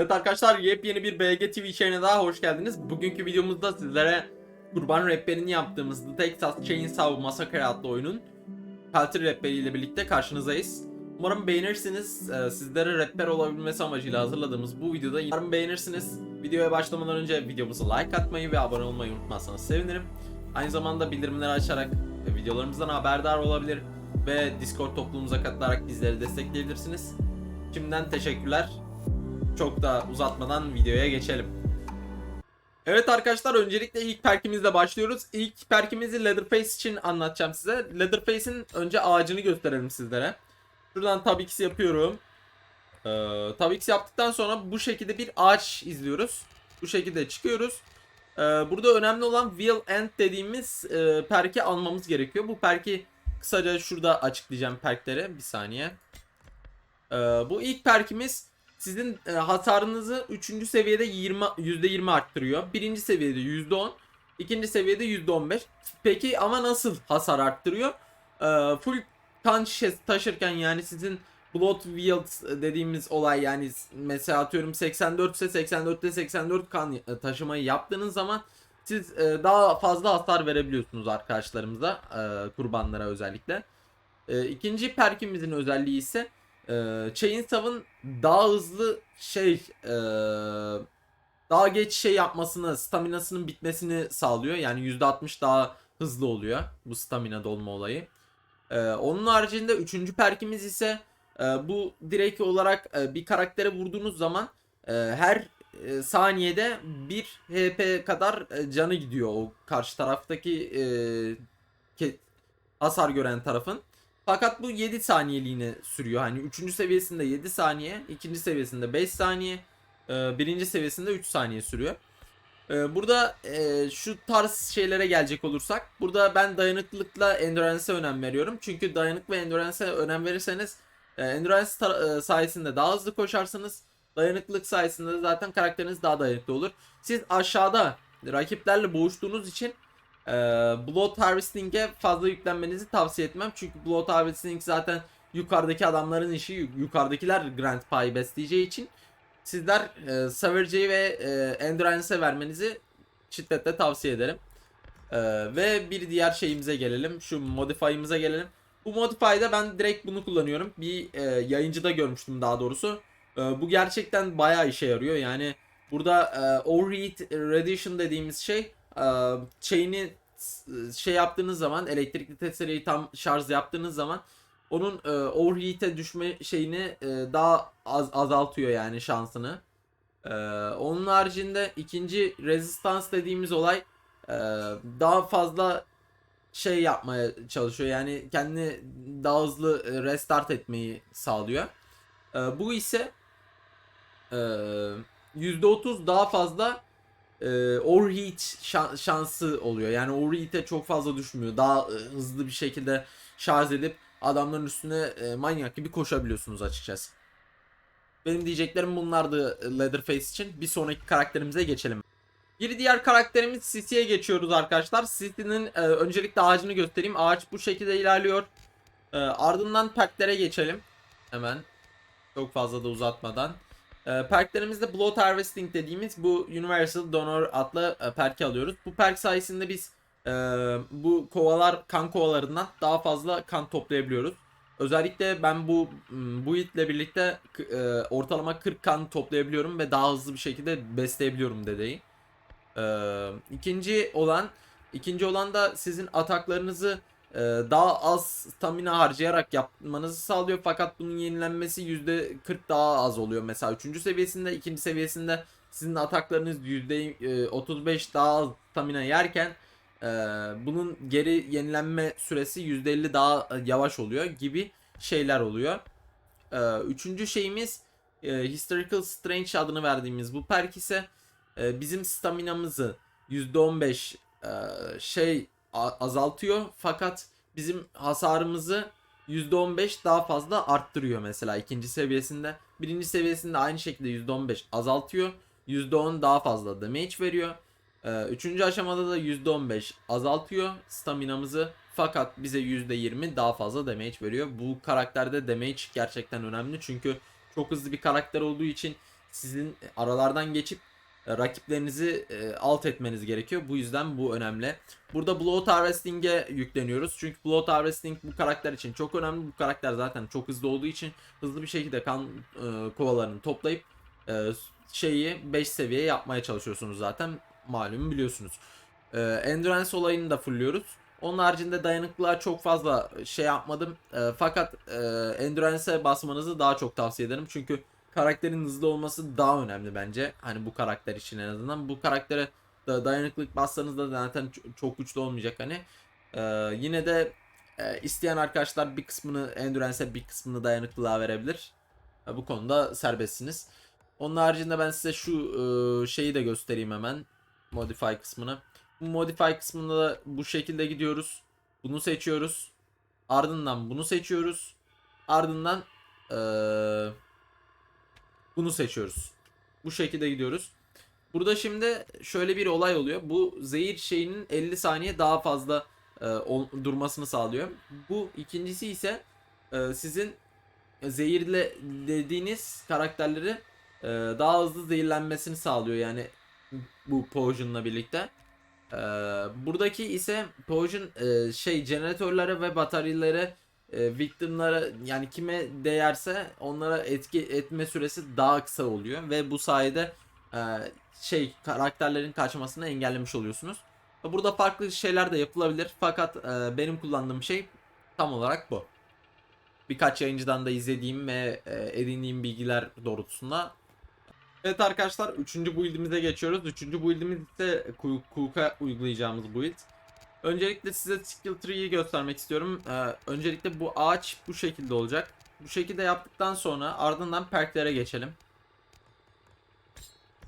Evet arkadaşlar yepyeni bir BG TV içeriğine daha hoş geldiniz. Bugünkü videomuzda sizlere kurban rehberini yaptığımız The Texas Chainsaw Massacre adlı oyunun Peltir rehberi ile birlikte karşınızdayız. Umarım beğenirsiniz. Ee, sizlere rehber olabilmesi amacıyla hazırladığımız bu videoda umarım beğenirsiniz. Videoya başlamadan önce videomuza like atmayı ve abone olmayı unutmazsanız sevinirim. Aynı zamanda bildirimleri açarak e, videolarımızdan haberdar olabilir ve Discord topluluğumuza katılarak bizleri destekleyebilirsiniz. Şimdiden teşekkürler. Çok da uzatmadan videoya geçelim. Evet arkadaşlar öncelikle ilk perkimizle başlıyoruz. İlk perkimizi Leatherface için anlatacağım size. Leatherface'in önce ağacını gösterelim sizlere. Şuradan Tab X yapıyorum. Ee, Tab X yaptıktan sonra bu şekilde bir ağaç izliyoruz. Bu şekilde çıkıyoruz. Ee, burada önemli olan Will End dediğimiz e, perki almamız gerekiyor. Bu perki kısaca şurada açıklayacağım perkleri. Bir saniye. Ee, bu ilk perkimiz sizin e, hasarınızı 3. seviyede 20 %20 arttırıyor. Birinci seviyede %10, ikinci seviyede %15. Peki ama nasıl hasar arttırıyor? Ee, full kan şişesi taşırken yani sizin Blood Wield dediğimiz olay yani mesela atıyorum 84 ise 84'te 84 kan e, taşımayı yaptığınız zaman siz e, daha fazla hasar verebiliyorsunuz arkadaşlarımıza, e, kurbanlara özellikle. E, ikinci perkimizin özelliği ise ee, Chainsaw'ın daha hızlı şey ee, daha geç şey yapmasını, staminasının bitmesini sağlıyor. Yani %60 daha hızlı oluyor bu stamina dolma olayı. Ee, onun haricinde üçüncü perkimiz ise ee, bu direkt olarak ee, bir karaktere vurduğunuz zaman ee, her ee, saniyede 1 HP kadar ee, canı gidiyor o karşı taraftaki ke- hasar gören tarafın. Fakat bu 7 saniyeliğine sürüyor. Hani 3. seviyesinde 7 saniye, 2. seviyesinde 5 saniye, 1. seviyesinde 3 saniye sürüyor. E, Burada e, şu tarz şeylere gelecek olursak, burada ben dayanıklılıkla endurance'e önem veriyorum. Çünkü dayanık ve endurance'e önem verirseniz e, endurance e, sayesinde daha hızlı koşarsınız. Dayanıklılık sayesinde de zaten karakteriniz daha dayanıklı olur. Siz aşağıda rakiplerle boğuştuğunuz için ee, Blood Harvesting'e fazla yüklenmenizi tavsiye etmem. Çünkü Blood Harvesting zaten yukarıdaki adamların işi. Yu- Yukarıdakiler Grand Pie besleyeceği için sizler e, Savage'yi ve e, Endurance'e vermenizi şiddetle tavsiye ederim. Ee, ve bir diğer şeyimize gelelim. Şu modify'ımıza gelelim. Bu modify'da ben direkt bunu kullanıyorum. Bir e, yayıncıda görmüştüm daha doğrusu. E, bu gerçekten bayağı işe yarıyor. Yani burada e, Overheat Radiation dediğimiz şey e, şeyini şey yaptığınız zaman elektrikli testereyi tam şarj yaptığınız zaman onun e, overheat'e düşme şeyini e, daha az azaltıyor yani şansını. E, onun haricinde ikinci resistance dediğimiz olay e, daha fazla şey yapmaya çalışıyor. Yani kendini daha hızlı restart etmeyi sağlıyor. E, bu ise e, %30 daha fazla e, overheat şan- şansı oluyor. Yani overheat'e çok fazla düşmüyor. Daha e, hızlı bir şekilde şarj edip adamların üstüne e, manyak gibi koşabiliyorsunuz açıkçası. Benim diyeceklerim bunlardı e, Leatherface için. Bir sonraki karakterimize geçelim. Bir diğer karakterimiz City'ye geçiyoruz arkadaşlar. City'nin e, öncelikle ağacını göstereyim. Ağaç bu şekilde ilerliyor. E, ardından perklere geçelim. Hemen. Çok fazla da uzatmadan. E, perklerimizde Blood Harvesting dediğimiz bu Universal Donor adlı e, perki alıyoruz. Bu perk sayesinde biz e, bu kovalar kan kovalarından daha fazla kan toplayabiliyoruz. Özellikle ben bu bu itle birlikte e, ortalama 40 kan toplayabiliyorum ve daha hızlı bir şekilde besleyebiliyorum dedeyi. E, ikinci olan ikinci olan da sizin ataklarınızı daha az stamina harcayarak yapmanızı sağlıyor fakat bunun yenilenmesi %40 daha az oluyor. Mesela 3. seviyesinde, 2. seviyesinde sizin ataklarınız %35 daha az stamina yerken e, bunun geri yenilenme süresi %50 daha e, yavaş oluyor gibi şeyler oluyor. E, üçüncü şeyimiz e, Historical Strange adını verdiğimiz bu perk ise e, bizim staminamızı %15 e, şey azaltıyor fakat bizim hasarımızı %15 daha fazla arttırıyor mesela ikinci seviyesinde. Birinci seviyesinde aynı şekilde %15 azaltıyor. %10 daha fazla damage veriyor. Ee, üçüncü aşamada da %15 azaltıyor staminamızı. Fakat bize %20 daha fazla damage veriyor. Bu karakterde damage gerçekten önemli. Çünkü çok hızlı bir karakter olduğu için sizin aralardan geçip rakiplerinizi e, alt etmeniz gerekiyor. Bu yüzden bu önemli. Burada Blood Harvesting'e yükleniyoruz. Çünkü Blood Harvesting bu karakter için çok önemli. Bu karakter zaten çok hızlı olduğu için hızlı bir şekilde kan e, kovalarını toplayıp e, şeyi 5 seviye yapmaya çalışıyorsunuz zaten. Malum biliyorsunuz. E, Endurance olayını da fullüyoruz. Onun haricinde dayanıklılığa çok fazla şey yapmadım. E, fakat e, Endurance'e basmanızı daha çok tavsiye ederim. Çünkü karakterin hızlı olması daha önemli bence. Hani bu karakter için en azından. Bu karaktere da dayanıklılık bassanız da zaten çok güçlü olmayacak hani. E, yine de e, isteyen arkadaşlar bir kısmını Endurance'e bir kısmını dayanıklılığa verebilir. E, bu konuda serbestsiniz. Onun haricinde ben size şu e, şeyi de göstereyim hemen. Modify kısmını. Bu modify kısmında da bu şekilde gidiyoruz. Bunu seçiyoruz. Ardından bunu seçiyoruz. Ardından eee, bunu seçiyoruz. Bu şekilde gidiyoruz. Burada şimdi şöyle bir olay oluyor. Bu zehir şeyinin 50 saniye daha fazla e, ol- durmasını sağlıyor. Bu ikincisi ise e, sizin zehirlediğiniz karakterleri e, daha hızlı zehirlenmesini sağlıyor. Yani bu potion'la birlikte. Ee, buradaki ise Potion e, şey jeneratörlere ve bataryelere e, victimlara yani kime değerse onlara etki etme süresi daha kısa oluyor ve bu sayede e, şey karakterlerin kaçmasını engellemiş oluyorsunuz. Burada farklı şeyler de yapılabilir fakat e, benim kullandığım şey tam olarak bu. Birkaç yayıncıdan da izlediğim ve e, edindiğim bilgiler doğrultusunda Evet arkadaşlar 3. build'imize geçiyoruz. 3. build'imiz ise Ku- Cook'a uygulayacağımız build. Öncelikle size skill tree'yi göstermek istiyorum. Ee, öncelikle bu ağaç bu şekilde olacak. Bu şekilde yaptıktan sonra ardından perklere geçelim.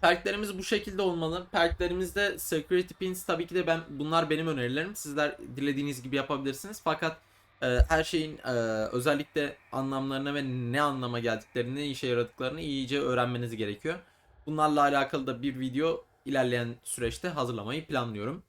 Perklerimiz bu şekilde olmalı. Perklerimizde security pins tabii ki de ben bunlar benim önerilerim. Sizler dilediğiniz gibi yapabilirsiniz. Fakat e, her şeyin e, özellikle anlamlarına ve ne anlama geldiklerini, ne işe yaradıklarını iyice öğrenmeniz gerekiyor. Bunlarla alakalı da bir video ilerleyen süreçte hazırlamayı planlıyorum.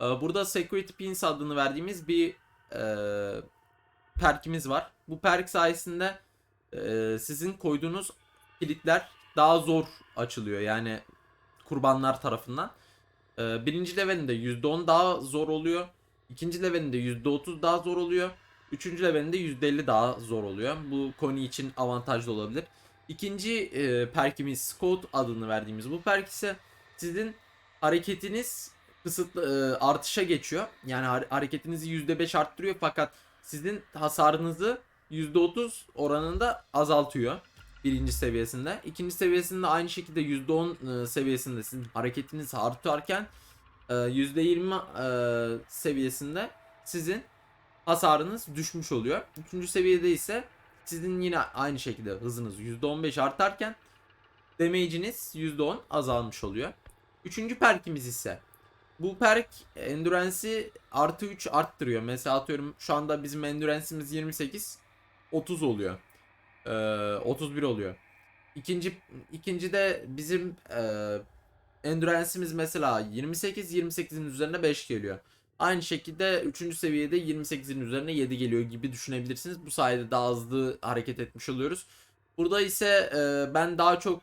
E, burada Security Pins adını verdiğimiz bir e, perkimiz var. Bu perk sayesinde e, sizin koyduğunuz kilitler daha zor açılıyor. Yani kurbanlar tarafından. E, birinci levelinde %10 daha zor oluyor. İkinci levelinde %30 daha zor oluyor. Üçüncü levelinde %50 daha zor oluyor. Bu konu için avantajlı olabilir. İkinci e, perkimiz Scout adını verdiğimiz bu perk ise sizin hareketiniz kısıtlı e, artışa geçiyor. Yani har- hareketinizi %5 arttırıyor fakat sizin hasarınızı %30 oranında azaltıyor. Birinci seviyesinde. İkinci seviyesinde aynı şekilde %10 e, seviyesinde sizin hareketiniz artarken e, %20 e, seviyesinde sizin hasarınız düşmüş oluyor. Üçüncü seviyede ise sizin yine aynı şekilde hızınız %15 artarken damage'iniz %10 azalmış oluyor. Üçüncü perkimiz ise bu perk endurance'i artı 3 arttırıyor. Mesela atıyorum şu anda bizim endurance'imiz 28 30 oluyor. Ee, 31 oluyor. İkinci ikinci de bizim e, endurance'imiz mesela 28 28'in üzerine 5 geliyor. Aynı şekilde 3. seviyede 28'in üzerine 7 geliyor gibi düşünebilirsiniz. Bu sayede daha hızlı hareket etmiş oluyoruz. Burada ise e, ben daha çok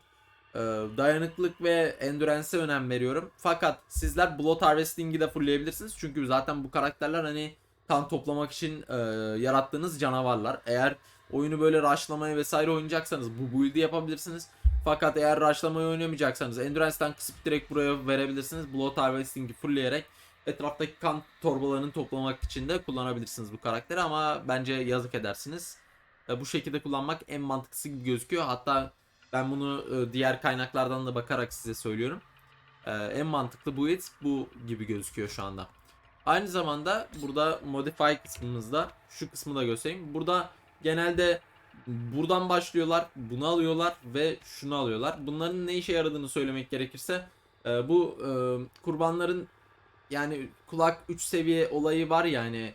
e, dayanıklılık ve endurance'e önem veriyorum. Fakat sizler Blood Harvesting'i de fullleyebilirsiniz. Çünkü zaten bu karakterler hani kan toplamak için e, yarattığınız canavarlar. Eğer oyunu böyle rushlamaya vesaire oynayacaksanız bu build'i yapabilirsiniz. Fakat eğer rushlamayı oynamayacaksanız Endurance'den kısıp direkt buraya verebilirsiniz. Blood Harvesting'i fullleyerek etraftaki kan torbalarını toplamak için de kullanabilirsiniz bu karakteri ama bence yazık edersiniz. E, bu şekilde kullanmak en mantıklısı gibi gözüküyor. Hatta ben bunu e, diğer kaynaklardan da bakarak size söylüyorum. E, en mantıklı bu it bu gibi gözüküyor şu anda. Aynı zamanda burada modify kısmımızda şu kısmı da göstereyim. Burada genelde buradan başlıyorlar, bunu alıyorlar ve şunu alıyorlar. Bunların ne işe yaradığını söylemek gerekirse e, bu kurbanların yani kulak 3 seviye olayı var yani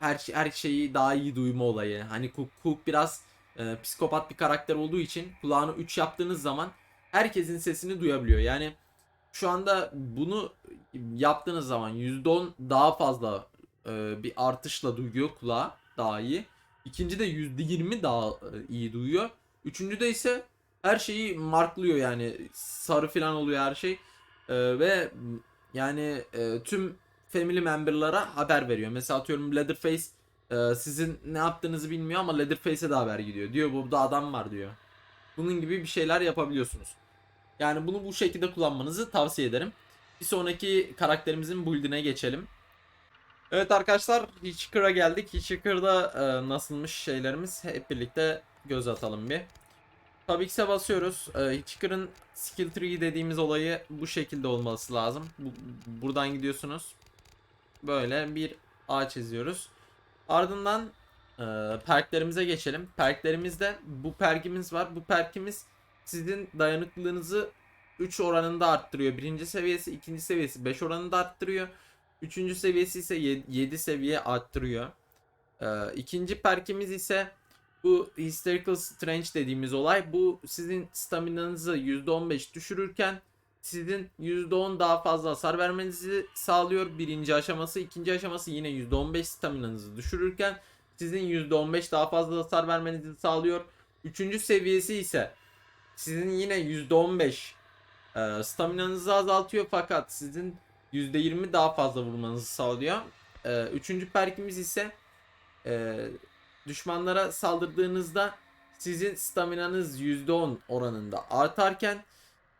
her her şeyi daha iyi duyma olayı. Hani Cook, Cook biraz e, psikopat bir karakter olduğu için kulağını 3 yaptığınız zaman herkesin sesini duyabiliyor. Yani şu anda bunu yaptığınız zaman %10 daha fazla e, bir artışla duyuyor kulağı daha iyi. İkinci de %20 daha e, iyi duyuyor. Üçüncü de ise her şeyi marklıyor yani sarı falan oluyor her şey Ee, ve yani e, tüm family member'lara haber veriyor. Mesela atıyorum Leatherface e, sizin ne yaptığınızı bilmiyor ama Leatherface'e de haber gidiyor. Diyor burada adam var diyor. Bunun gibi bir şeyler yapabiliyorsunuz. Yani bunu bu şekilde kullanmanızı tavsiye ederim. Bir sonraki karakterimizin build'ine geçelim. Evet arkadaşlar Hitchhiker'a geldik. Hitchhiker'da e, nasılmış şeylerimiz hep birlikte göz atalım bir. Tabii ki basıyoruz. E, Hitchhiker'ın skill tree dediğimiz olayı bu şekilde olması lazım. Bu, buradan gidiyorsunuz. Böyle bir ağaç çiziyoruz. Ardından e, perklerimize geçelim. Perklerimizde bu perkimiz var. Bu perkimiz sizin dayanıklılığınızı 3 oranında arttırıyor. Birinci seviyesi, ikinci seviyesi 5 oranında arttırıyor. Üçüncü seviyesi ise 7 seviye arttırıyor. Ee, ikinci perkimiz ise bu Hysterical Strange dediğimiz olay. Bu sizin staminanızı %15 düşürürken sizin %10 daha fazla hasar vermenizi sağlıyor. Birinci aşaması. ikinci aşaması yine %15 staminanızı düşürürken sizin %15 daha fazla hasar vermenizi sağlıyor. Üçüncü seviyesi ise sizin yine %15 e, staminanızı azaltıyor fakat sizin %20 daha fazla vurmanızı sağlıyor. E, üçüncü perkimiz ise e, düşmanlara saldırdığınızda sizin staminanız %10 oranında artarken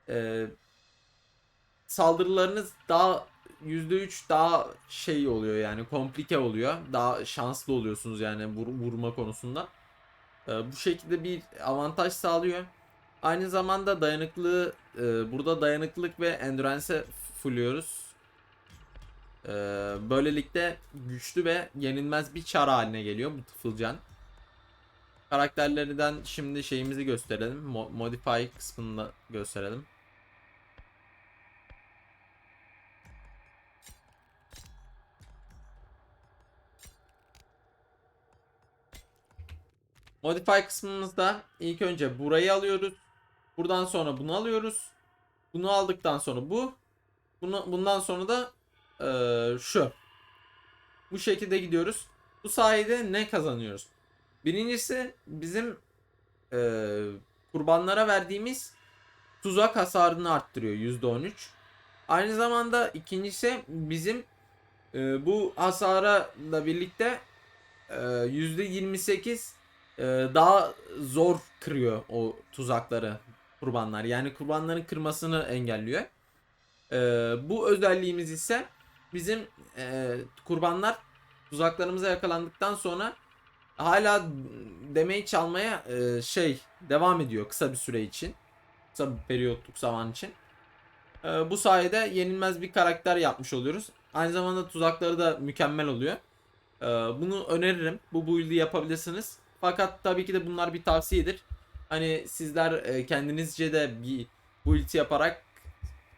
e, saldırılarınız daha %3 daha şey oluyor yani komplike oluyor. Daha şanslı oluyorsunuz yani vur- vurma konusunda. E, bu şekilde bir avantaj sağlıyor. Aynı zamanda dayanıklı e, burada dayanıklılık ve endurance'e fulluyoruz. E, böylelikle güçlü ve yenilmez bir çar haline geliyor bu tıfılcan. Karakterlerinden şimdi şeyimizi gösterelim. Mo- modify kısmını gösterelim. Modify kısmımızda ilk önce burayı alıyoruz. Buradan sonra bunu alıyoruz. Bunu aldıktan sonra bu. Bunu, bundan sonra da eee, şu. Bu şekilde gidiyoruz. Bu sayede ne kazanıyoruz? Birincisi bizim eee, kurbanlara verdiğimiz tuzak hasarını arttırıyor %13. Aynı zamanda ikincisi bizim eee, bu hasara da birlikte eee, %28 e, daha zor kırıyor o tuzakları kurbanlar. Yani kurbanların kırmasını engelliyor. E, bu özelliğimiz ise bizim e, kurbanlar tuzaklarımıza yakalandıktan sonra hala damage çalmaya e, şey devam ediyor kısa bir süre için. Kısa bir periyotluk zaman için. E, bu sayede yenilmez bir karakter yapmış oluyoruz. Aynı zamanda tuzakları da mükemmel oluyor. Bunu öneririm. Bu build'i yapabilirsiniz. Fakat tabii ki de bunlar bir tavsiyedir. Hani sizler e, kendinizce de bir build yaparak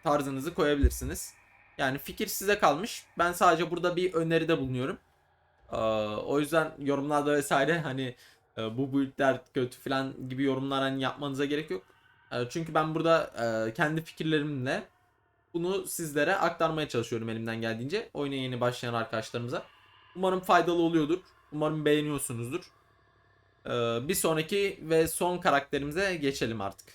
tarzınızı koyabilirsiniz. Yani fikir size kalmış. Ben sadece burada bir öneride bulunuyorum. Ee, o yüzden yorumlarda vesaire hani e, bu buildler kötü falan gibi yorumlar hani yapmanıza gerek yok. E, çünkü ben burada kendi fikirlerimle bunu sizlere aktarmaya çalışıyorum elimden geldiğince. Oyuna yeni başlayan arkadaşlarımıza. Umarım faydalı oluyordur. Umarım beğeniyorsunuzdur. Ee, bir sonraki ve son karakterimize geçelim artık.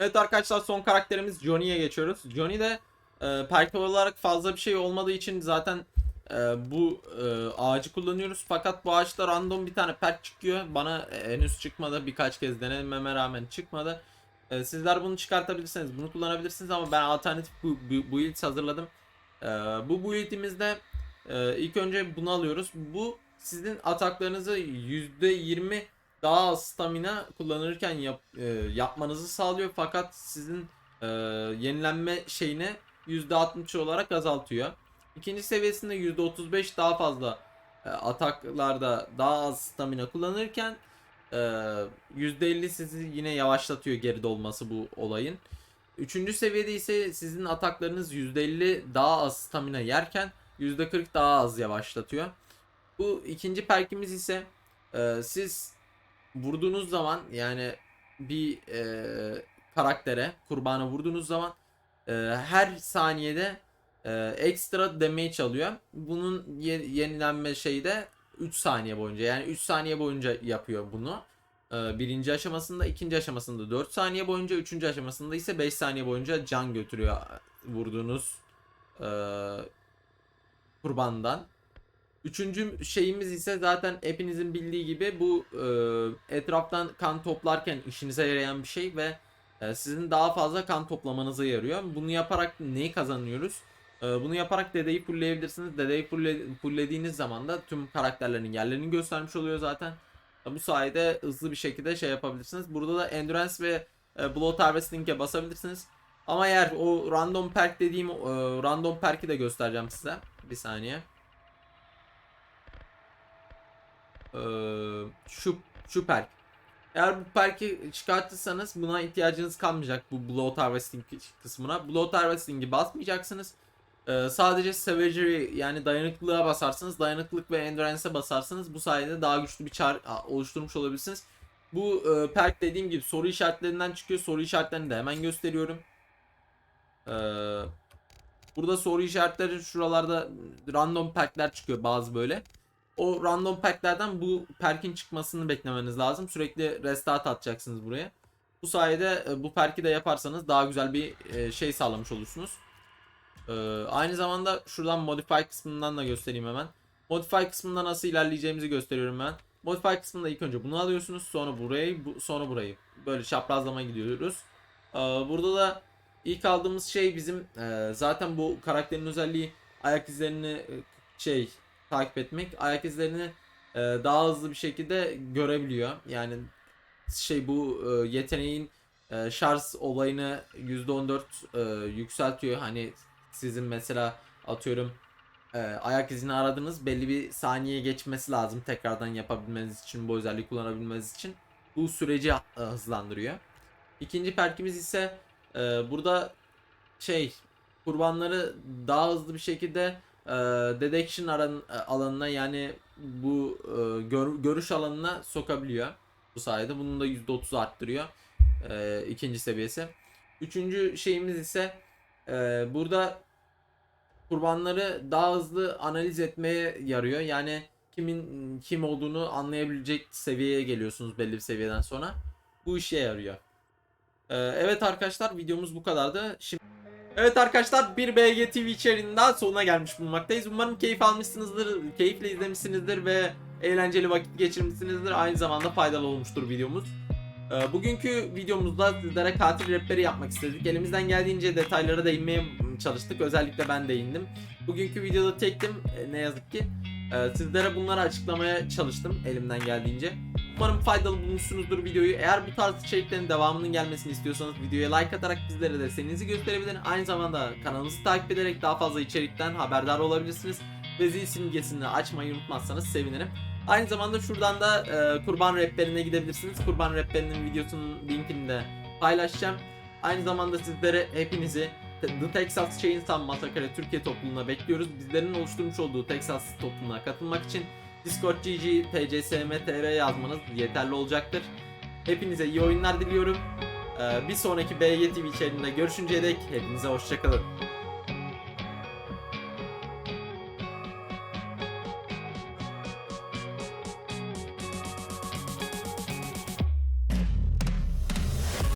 Evet arkadaşlar son karakterimiz Johnny'ye geçiyoruz. Johnny de e, perk olarak fazla bir şey olmadığı için zaten e, bu e, ağacı kullanıyoruz. Fakat bu ağaçta random bir tane perk çıkıyor. Bana henüz çıkmadı. Birkaç kez denememe rağmen çıkmadı. E, sizler bunu çıkartabilirsiniz. Bunu kullanabilirsiniz ama ben alternatif bu, bu, build hazırladım. E, bu build'imizde e, ilk önce bunu alıyoruz. Bu sizin ataklarınızı %20 daha az stamina kullanırken yap, e, yapmanızı sağlıyor fakat sizin e, yenilenme şeyine %60 olarak azaltıyor. İkinci seviyesinde %35 daha fazla e, ataklarda daha az stamina kullanırken e, %50 sizi yine yavaşlatıyor geride olması bu olayın. Üçüncü seviyede ise sizin ataklarınız %50 daha az stamina yerken %40 daha az yavaşlatıyor. Bu ikinci perkimiz ise e, siz vurduğunuz zaman yani bir e, karaktere kurbana vurduğunuz zaman e, her saniyede e, ekstra damage alıyor. Bunun ye- yenilenme şeyi de 3 saniye boyunca yani 3 saniye boyunca yapıyor bunu. Ee, birinci aşamasında, ikinci aşamasında 4 saniye boyunca, üçüncü aşamasında ise 5 saniye boyunca can götürüyor vurduğunuz e, kurbandan. Üçüncü şeyimiz ise zaten hepinizin bildiği gibi bu e, etraftan kan toplarken işinize yarayan bir şey ve e, sizin daha fazla kan toplamanıza yarıyor. Bunu yaparak neyi kazanıyoruz? E, bunu yaparak dedeyi fullleyebilirsiniz. Dedeyi fulle, fulllediğiniz zaman da tüm karakterlerin yerlerini göstermiş oluyor zaten. E, bu sayede hızlı bir şekilde şey yapabilirsiniz. Burada da Endurance ve e, Blood Harvesting'e basabilirsiniz. Ama eğer o random perk dediğim e, random perk'i de göstereceğim size. Bir saniye. Şu şu perk. Eğer bu perki çıkartırsanız buna ihtiyacınız kalmayacak bu Blood Harvesting kısmına. Blood Harvesting'i basmayacaksınız. Ee, sadece Savagery yani dayanıklılığa basarsınız. Dayanıklılık ve Endurance'e basarsınız. Bu sayede daha güçlü bir çar oluşturmuş olabilirsiniz. Bu e, perk dediğim gibi soru işaretlerinden çıkıyor. Soru işaretlerini de hemen gösteriyorum. Ee, burada soru işaretleri şuralarda random perkler çıkıyor bazı böyle o random pack'lerden bu perk'in çıkmasını beklemeniz lazım. Sürekli restart atacaksınız buraya. Bu sayede e, bu perk'i de yaparsanız daha güzel bir e, şey sağlamış olursunuz. E, Aynı zamanda şuradan modify kısmından da göstereyim hemen. Modify kısmında nasıl ilerleyeceğimizi gösteriyorum ben. Modify kısmında ilk önce bunu alıyorsunuz. Sonra burayı, bu- sonra burayı. Böyle çaprazlama gidiyoruz. Burada da ilk aldığımız şey bizim zaten bu karakterin özelliği ayak izlerini şey takip etmek ayak izlerini e, daha hızlı bir şekilde görebiliyor. Yani şey bu e, yeteneğin e, şarj olayını %14 e, yükseltiyor. Hani sizin mesela atıyorum e, ayak izini aradınız belli bir saniye geçmesi lazım tekrardan yapabilmeniz için bu özelliği kullanabilmeniz için. Bu süreci e, hızlandırıyor. İkinci perkimiz ise e, burada şey kurbanları daha hızlı bir şekilde e, detection aran, e, alanına yani bu e, gör- görüş alanına sokabiliyor. Bu sayede bunun da %30 arttırıyor. E, ikinci seviyesi. Üçüncü şeyimiz ise e, burada kurbanları daha hızlı analiz etmeye yarıyor. Yani kimin kim olduğunu anlayabilecek seviyeye geliyorsunuz belli bir seviyeden sonra. Bu işe yarıyor. E, evet arkadaşlar videomuz bu kadardı. Şimdi Evet arkadaşlar bir BG TV içeriğinin sonuna gelmiş bulunmaktayız. Umarım keyif almışsınızdır, keyifle izlemişsinizdir ve eğlenceli vakit geçirmişsinizdir. Aynı zamanda faydalı olmuştur videomuz. Ee, Bugünkü videomuzda sizlere katil rapleri yapmak istedik. Elimizden geldiğince detaylara değinmeye çalıştık. Özellikle ben değindim. Bugünkü videoda tektim e, ne yazık ki. Ee, Sizlere bunları açıklamaya çalıştım elimden geldiğince. Umarım faydalı bulmuşsunuzdur videoyu. Eğer bu tarz içeriklerin devamının gelmesini istiyorsanız videoya like atarak bizlere desteğinizi gösterebilir. Aynı zamanda kanalımızı takip ederek daha fazla içerikten haberdar olabilirsiniz. Ve zil simgesini açmayı unutmazsanız sevinirim. Aynı zamanda şuradan da e, kurban raplerine gidebilirsiniz. Kurban raplerinin videosunun linkini de paylaşacağım. Aynı zamanda sizlere hepinizi The Texas Chainsaw Massacre Türkiye topluluğuna bekliyoruz. Bizlerin oluşturmuş olduğu Texas topluluğuna katılmak için Discord GG TCSM.tr yazmanız yeterli olacaktır. Hepinize iyi oyunlar diliyorum. Ee, bir sonraki BG TV görüşünceye dek hepinize hoşçakalın.